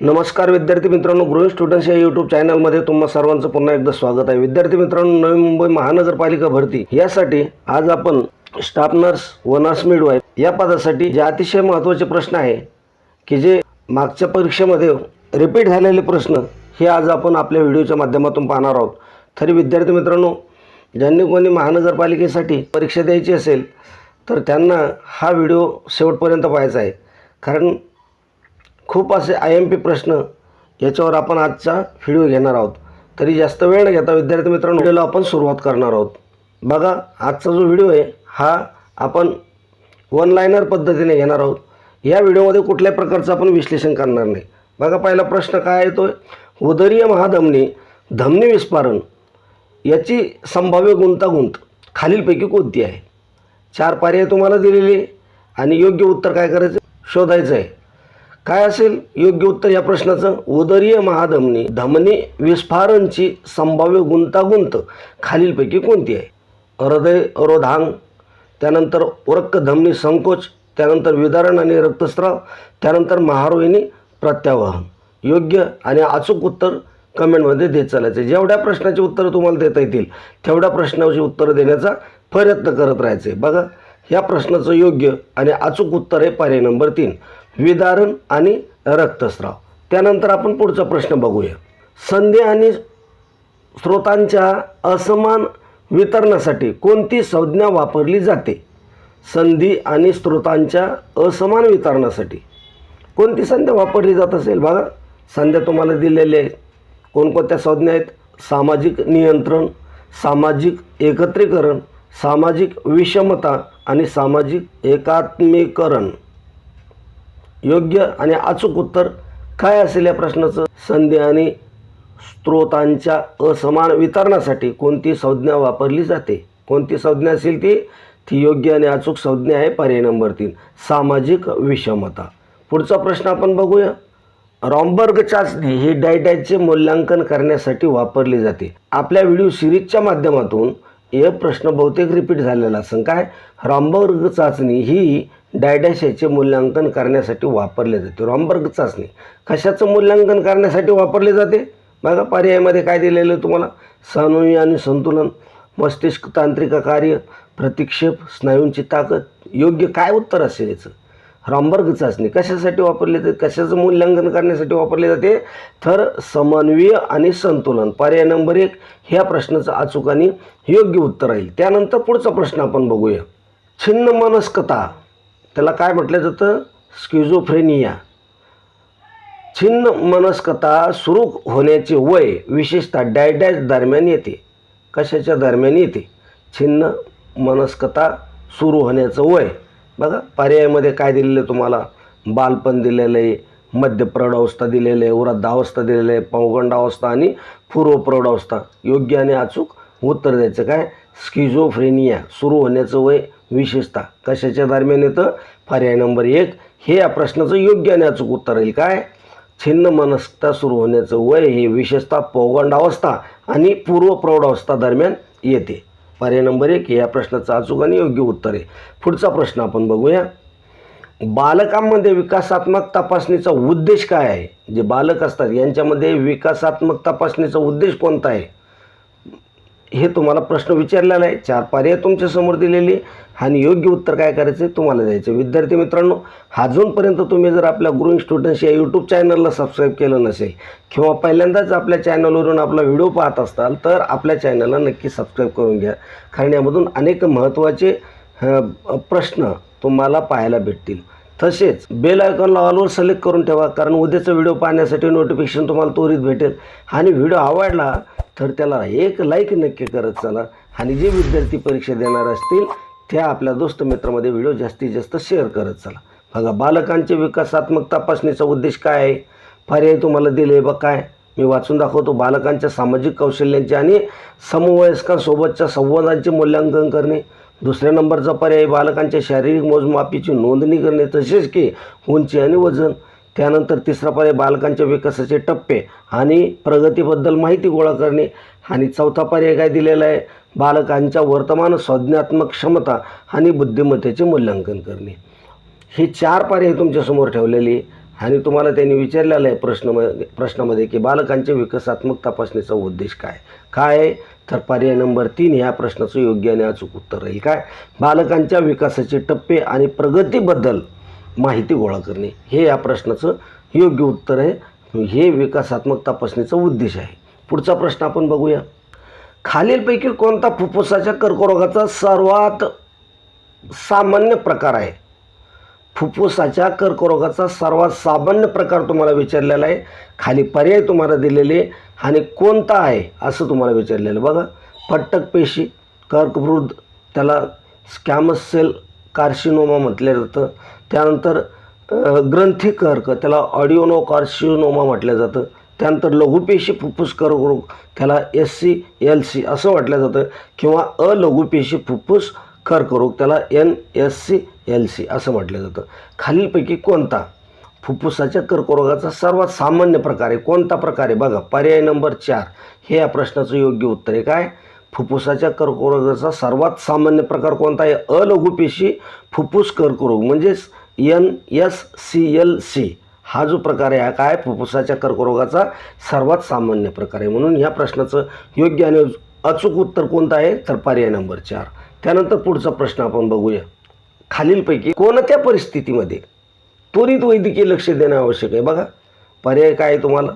नमस्कार विद्यार्थी मित्रांनो गृह स्टुडंट्स या यूट्यूब चॅनलमध्ये तुम्हा सर्वांचं पुन्हा एकदा स्वागत आहे. विद्यार्थी मित्रांनो नवी मुंबई महानगरपालिका भरती. यासाठी आज आपण स्टाफ नर्स व नर्स मिडवाईफ या पदासाठी जे अतिशय महत्त्वाचे प्रश्न आहे की जे मागच्या परीक्षेमध्ये रिपीट झालेले प्रश्न हे आज आपण आपल्या व्हिडिओच्या माध्यमातून पाहणार आहोत. तरी विद्यार्थी मित्रांनो ज्यांनी कोणी महानगरपालिकेसाठी परीक्षा द्यायची असेल तर त्यांना हा व्हिडिओ शेवटपर्यंत पाहायचा आहे. कारण खूप असे आय एम पी प्रश्न याच्यावर आपण आजचा व्हिडिओ घेणार आहोत. तरी जास्त वेळ न घेता विद्यार्थी मित्रांनो व्हिडिओला आपण सुरुवात करणार आहोत. बघा आजचा जो व्हिडिओ आहे हा आपण वन लायनर पद्धतीने घेणार आहोत. या व्हिडिओमध्ये कुठल्याही प्रकारचं आपण विश्लेषण करणार नाही. बघा पहिला प्रश्न काय येतो आहे उदरीय महाधमनी धमनी विस्फारण याची संभाव्य गुंतागुंत खालीलपैकी कोणती आहे? चार पर्याय तुम्हाला दिलेले आणि योग्य उत्तर काय करायचं शोधायचं आहे काय असेल? योग्य उत्तर या प्रश्नाचं. उदरीय महाधमनी धमनी विस्फारणची संभाव्य गुंतागुंत खालीलपैकी कोणती आहे? हृदय रोधांग त्यानंतर उरक्क धमनी संकोच त्यानंतर विदारण आणि रक्तस्राव त्यानंतर महारोहिणी प्रत्यावहन. योग्य आणि अचूक उत्तर कमेंटमध्ये देत चालायचं. जेवढ्या प्रश्नाची उत्तरं तुम्हाला देता येतील तेवढ्या प्रश्नाची उत्तरं देण्याचा प्रयत्न करत राहायचे बघा या प्रश्नाचं योग्य आणि अचूक उत्तर आहे पर्याय नंबर तीन. विदारण आणि रक्तस्राव. त्यानंतर आपण पुढचा प्रश्न बघूया. संधी आणि स्रोतांच्या असमान वितरणासाठी कोणती संज्ञा वापरली जाते? संधी आणि स्रोतांच्या असमान वितरणासाठी. कोणती संध्या वापरली जात असेल? बघा संध्या तुम्हाला दिलेल्या आहेत कोणकोणत्या संज्ञा आहेत? सामाजिक नियंत्रण सामाजिक एकत्रीकरण सामाजिक विषमता आणि सामाजिक एकात्मीकरण. योग्य आणि अचूक उत्तर काय असेल या प्रश्नाचं? संधी आणि स्त्रोतांच्या असमान वितरणासाठी कोणती संज्ञा वापरली जाते? कोणती संज्ञा असेल ती? ती योग्य आणि अचूक संज्ञा आहे पर्याय नंबर तीन. सामाजिक विषमता. पुढचा प्रश्न आपण बघूया. रॉम्बर्ग चाचणी ही डायटॅचे मूल्यांकन करण्यासाठी वापरली जाते. आपल्या व्हिडिओ सिरीजच्या माध्यमातून हे प्रश्न बहुतेक रिपीट झालेला असं काय रॉम्बर्ग चाचणी ही डायडॅशचे मूल्यांकन करण्यासाठी वापरले जाते. रॉम्बर्ग चाचणी. कशाचं मूल्यांकन करण्यासाठी वापरले जाते? बघा पर्यायामध्ये काय दिलेलं तुम्हाला? समन्वय आणि संतुलन मस्तिष्क तांत्रिक कार्य प्रतिक्षेप स्नायूंची ताकद. योग्य काय उत्तर असेल याचं? रॉम्बर्ग चाचणी. कशासाठी वापरली जाते? कशाचं मूल्यांकन करण्यासाठी वापरले जाते? तर समन्वय आणि संतुलन. पर्याय नंबर एक ह्या प्रश्नाचं अचूक आणि योग्य उत्तर राहील. त्यानंतर पुढचा प्रश्न आपण बघूया. छिन्न मनस्कता त्याला काय म्हटलं जातं? स्किझोफ्रेनिया छिन्न मनस्कता सुरू होण्याचे वय विशेषतः डायडॅश दरम्यान येते. कशाच्या दरम्यान येते? छिन्न मनस्कता सुरू होण्याचं वय. बघा पर्यायामध्ये काय दिलेलं आहे तुम्हाला? बालपण दिलेलं आहे मध्य प्रौढावस्था दिलेलं आहे वृद्धावस्था दिलेलं आहे पौगंडावस्था आणि पूर्व प्रौढावस्था योग्य आणि अचूक उत्तर द्यायचं काय? स्किझोफ्रेनिया सुरू होण्याचं वय विशेषतः कशाच्या दरम्यान येतं? पर्याय नंबर एक हे या प्रश्नाचं योग्य आणि अचूक उत्तर येईल. काय? छिन्न मनस्कता सुरू होण्याचं वय हे विशेषतः पौगंडावस्था आणि पूर्व प्रौढावस्था दरम्यान येते. पर्याय नंबर एक या प्रश्नाचं अचूक आणि योग्य उत्तर आहे. पुढचा प्रश्न आपण बघूया. बालकांमध्ये विकासात्मक तपासणीचा उद्देश काय आहे? जे बालक असतात यांच्यामध्ये विकासात्मक तपासणीचा उद्देश कोणता आहे? हे तुम्हाला प्रश्न विचारलेला आहे चार पर्याय तुमच्यासमोर दिलेली दिलेले आणि योग्य उत्तर काय करायचं आहे तुम्हाला द्यायचं विद्यार्थी मित्रांनो अजूनपर्यंत तुम्ही जर आपल्या ग्रोईंग स्टुडंट्स या यूट्यूब चॅनलला सबस्क्राईब केलं नसेल किंवा पहिल्यांदाच आपल्या चॅनलवरून आपला व्हिडिओ पाहत असाल तर आपल्या चॅनलला नक्की सबस्क्राईब करून घ्या. कारण यामधून अनेक महत्त्वाचे प्रश्न तुम्हाला पाहायला भेटतील. तसेच बेल आयकॉनला ऑलवर सिलेक्ट करून ठेवा कारण उद्याचा व्हिडिओ पाहण्यासाठी नोटिफिकेशन तुम्हाला त्वरित भेटेल. आणि व्हिडिओ आवडला तर त्याला एक लाईक नक्की करत चला. आणि जे विद्यार्थी परीक्षा देणार असतील त्या आपल्या दोस्त मित्रामध्ये व्हिडिओ जास्तीत जास्त शेअर करत चला. बघा बालकांचे विकासात्मक तपासणीचा उद्देश काय आहे? पर्याय तुम्हाला दिले बघ काय? मी वाचून दाखवतो. बालकांच्या सामाजिक कौशल्यांचे आणि समवयस्कांसोबतच्या संवादांचे मूल्यांकन करणे. दुसऱ्या नंबरचा पर्याय बालकांच्या शारीरिक मोजमापीची नोंदणी करणे तसेच की उंची आणि वजन. त्यानंतर तिसरा पर्याय बालकांच्या विकासाचे टप्पे आणि प्रगतीबद्दल माहिती गोळा करणे. आणि चौथा पर्याय काय दिलेला आहे? बालकांच्या वर्तमान संज्ञात्मक क्षमता आणि बुद्धिमत्तेचे मूल्यांकन करणे. हे चार पर्याय तुमच्यासमोर ठेवलेले आणि तुम्हाला त्यांनी विचारलेलं आहे प्रश्नमध्ये प्रश्नामध्ये की बालकांच्या विकासात्मक तपासणीचा उद्देश काय? काय तर पर्याय नंबर तीन ह्या प्रश्नाचं योग्य आणि अचूक उत्तर राहील. काय? बालकांच्या विकासाचे टप्पे आणि प्रगतीबद्दल माहिती गोळा करणे. हे या प्रश्नाचं योग्य उत्तर आहे. हे विकासात्मक तपासणीचा उद्देश आहे. पुढचा प्रश्न आपण बघूया. खालीलपैकी कोणता फुफ्फुसाच्या कर्करोगाचा सर्वात सामान्य प्रकार आहे? फुफ्फुसाच्या कर्करोगाचा सर्वात सामान्य प्रकार तुम्हाला विचारलेला आहे. खाली पर्याय तुम्हाला दिलेले आणि कोणता आहे असं तुम्हाला विचारलेलं बघा पट्टक पेशी कर्कवृद्ध त्याला स्कॅमस सेल कार्सिनोमा म्हटलं जातं. त्यानंतर ग्रंथी कर्क त्याला ऑडिओनो कार्सिनोमा म्हटलं जातं. त्यानंतर लघुपेशी फुफ्फुस कर्करोग त्याला एस सी एल सी असं म्हटलं जातं. किंवा अलघुपेशी फुफ्फुस कर्करोग त्याला N S C L C असं म्हटलं जातं. खालीलपैकी कोणता? फुफ्फुसाच्या कर्करोगाचा सर्वात सामान्य प्रकार आहे. कोणता प्रकार आहे? बघा पर्याय नंबर चार. हे या प्रश्नाचं योग्य उत्तर आहे. काय? फुफ्फुसाच्या कर्करोगाचा सर्वात सामान्य प्रकार कोणता आहे? अलघुपेशी फुफ्फुस कर्करोग म्हणजेच N S C L C. हा जो प्रकार आहे हा काय? फुफ्फुसाच्या कर्करोगाचा सर्वात सामान्य प्रकार आहे. म्हणून या प्रश्नाचं योग्य आणि अचूक उत्तर कोणतं आहे? तर पर्याय नंबर चार. त्यानंतर पुढचा प्रश्न आपण बघूया. खालीलपैकी कोणत्या परिस्थितीमध्ये? त्वरित वैद्यकीय लक्ष देणं आवश्यक आहे. बघा पर्याय काय आहे तुम्हाला?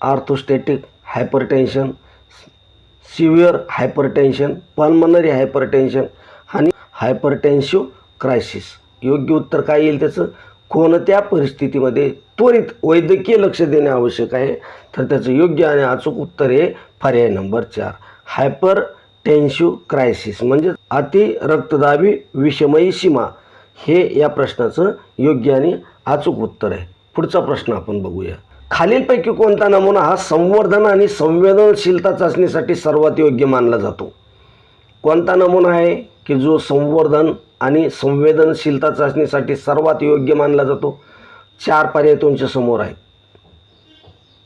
Orthostatic hypertension severe hypertension pulmonary hypertension आणि हायपरटेन्शिव्ह क्रायसिस. योग्य उत्तर काय येईल त्याचं? कोणत्या परिस्थितीमध्ये त्वरित वैद्यकीय लक्ष देणे आवश्यक आहे? तर त्याचं योग्य आणि अचूक उत्तर आहे पर्याय नंबर चार. हायपर टेन्शिव्ह क्रायसिस म्हणजे अति रक्तदाबी विषमयी सीमा. हे या प्रश्नाचं योग्य आणि अचूक उत्तर आहे. पुढचा प्रश्न आपण बघूया. खालीलपैकी कोणता नमुना हा संवर्धन आणि संवेदनशीलता चाचणीसाठी सर्वात योग्य मानला जातो? कोणता नमुना आहे की जो संवर्धन आणि संवेदनशीलता चाचणीसाठी सर्वात योग्य मानला जातो? चार पर्याय तुमच्यासमोर आहेत.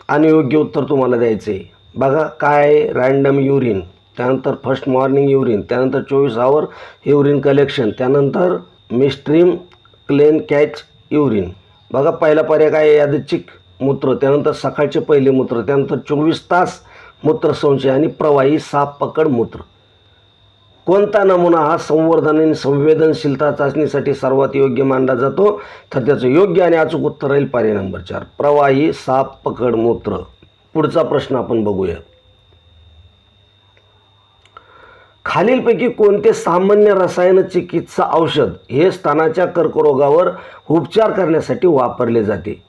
आणि योग्य उत्तर तुम्हाला द्यायचं आहे बघा काय आहे? रँडम युरिन त्यानंतर फर्स्ट मॉर्निंग युरिन त्यानंतर चोवीस आवर युरिन कलेक्शन त्यानंतर मिस्ट्रीम क्लेन कॅच युरिन बघा पहिला पर्याय काय यादच्छिक मूत्र त्यानंतर सकाळचे पहिले मूत्र त्यानंतर चोवीस तास मूत्रसंशय आणि प्रवाही साप पकड मूत्र. कोणता नमुना हा संवर्धन आणि संवेदनशीलता चाचणीसाठी सर्वात योग्य मानला जातो? तर त्याचं योग्य आणि अचूक उत्तर राहील पर्याय नंबर चार प्रवाही साप पकड मूत्र. पुढचा प्रश्न आपण बघूया. खालीलपैकी कोणते सामान्य रसायन चिकित्सा औषध हे स्तनाच्या कर्करोगावर उपचार करण्यासाठी वापरले जाते?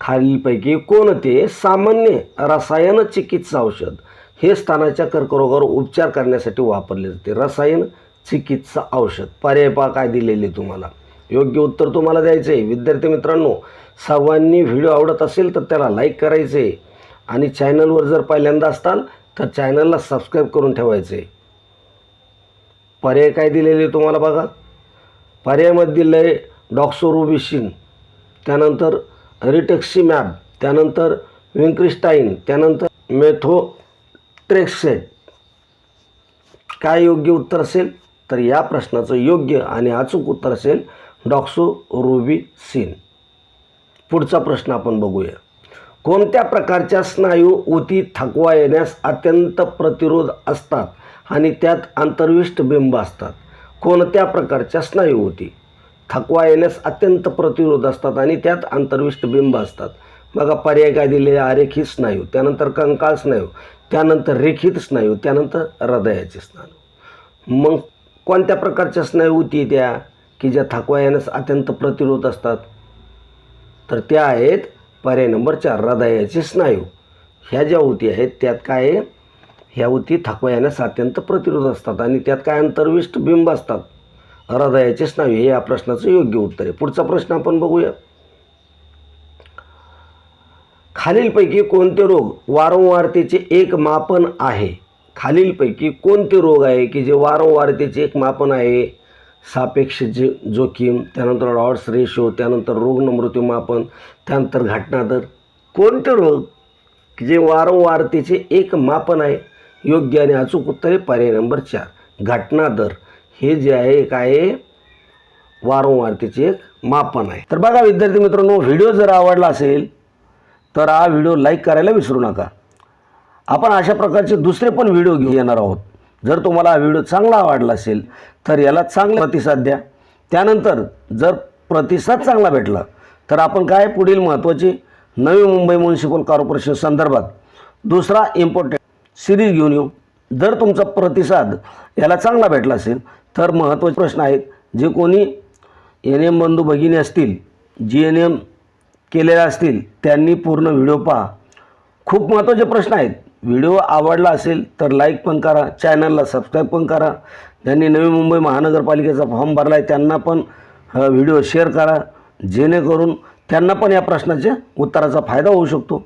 खालीलपैकी कोणते सामान्य रसायन चिकित्सा औषध हे स्तनाच्या कर्करोगावर उपचार करण्यासाठी वापरले जाते? रसायन चिकित्सा औषध. पर्याय पहा काय दिलेले तुम्हाला. योग्य उत्तर तुम्हाला द्यायचं आहे. विद्यार्थी मित्रांनो सर्वांनी व्हिडिओ आवडत असेल तर त्याला लाईक करायचे आहे. आणि चॅनलवर जर पहिल्यांदा असताल तर चॅनलला सबस्क्राईब करून ठेवायचे आहे. पर्याय काय दिलेले तुम्हाला बघा? पर्यायमध्ये दिलं आहे डॉक्सोरोबिशिन त्यानंतर रिटेक्सिमॅब त्यानंतर विंक्रिस्टाईन त्यानंतर मेथोट्रेक्सेट. काय योग्य उत्तर असेल? तर या प्रश्नाचं योग्य आणि अचूक उत्तर असेल डॉक्सोरोबिसिन पुढचा प्रश्न आपण बघूया. कोणत्या प्रकारच्या स्नायू ऊती थकवा येण्यास अत्यंत प्रतिरोध असतात? आणि त्यात अंतर्विष्ट बिंब असतात. कोणत्या प्रकारच्या स्नायू होती? थकवा येण्यास अत्यंत प्रतिरोध असतात आणि त्यात अंतर्विष्ट बिंब असतात. बघा पर्याय काय दिलेले आरेखित स्नायू त्यानंतर कंकाळ स्नायू त्यानंतर रेखित स्नायू त्यानंतर हृदयाचे स्नायू. मग कोणत्या प्रकारच्या स्नायू होती त्या? की ज्या थकवा येण्यास अत्यंत प्रतिरोध असतात? तर त्या आहेत पर्याय नंबर चार हृदयाचे स्नायू. ह्या ज्या होती आहेत त्यात काय आहे? ह्या ऊती थकवा येण्यास अत्यंत प्रतिरोध असतात आणि त्यात काय अंतर्विष्ट बिंब असतात? हृदयाचे स्नायू हे या प्रश्नाचं योग्य उत्तर आहे. पुढचा प्रश्न आपण बघूया. खालीलपैकी कोणते रोग वारंवारतेचे एक मापन आहे? खालीलपैकी कोणते रोग आहे की जे वारंवारतेचे एक मापन आहे? सापेक्ष जे जोखीम त्यानंतर ऑड्स रेशो त्यानंतर रुग्ण मापन त्यानंतर घटना दर कोणते रोग की जे वारंवारतेचे एक मापन आहे? योग्य आणि अचूक उत्तर आहे पर्याय नंबर चार. घटना दर. हे जे आहे काय आहे वारंवारतेचे एक मापन आहे. तर बघा विद्यार्थी मित्रांनो व्हिडिओ जर आवडला असेल तर हा व्हिडिओ लाईक करायला विसरू नका. आपण अशा प्रकारचे दुसरे पण व्हिडिओ घेऊन येणार आहोत. जर तुम्हाला हा व्हिडिओ चांगला आवडला असेल तर याला चांगला प्रतिसाद द्या. त्यानंतर जर प्रतिसाद चांगला भेटला तर आपण काय पुढील महत्त्वाची नवी मुंबई म्युन्सिपल कॉर्पोरेशन संदर्भात दुसरा इम्पॉर्टंट सिरीज घेऊन येऊ. जर तुमचा प्रतिसाद याला चांगला भेटला असेल तर महत्त्वाचे प्रश्न आहेत. जे कोणी एन एम बंधू भगिनी असतील जी एन एम केलेल्या असतील त्यांनी पूर्ण व्हिडिओ पहा. खूप महत्त्वाचे प्रश्न आहेत. व्हिडिओ आवडला असेल तर लाईक पण करा. चॅनलला सबस्क्राईब पण करा. ज्यांनी नवी मुंबई महानगरपालिकेचा फॉर्म भरला आहे त्यांना पण व्हिडिओ शेअर करा. जेणेकरून त्यांना पण या प्रश्नाच्या उत्तराचा फायदा होऊ शकतो.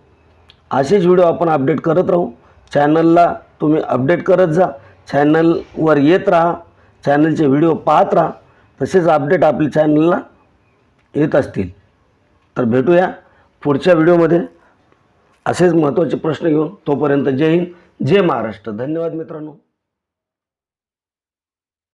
असेच व्हिडिओ आपण अपडेट करत राहू. चॅनलला तुम्ही अपडेट करत जा. चॅनलवर येत राहा. चॅनलचे व्हिडिओ पाहत राहा. तसेच अपडेट आपल्या चॅनलला येत असतील. तर भेटूया पुढच्या व्हिडिओमध्ये असेच महत्त्वाचे प्रश्न घेऊन तोपर्यंत जय हिंद जय महाराष्ट्र. धन्यवाद मित्रांनो.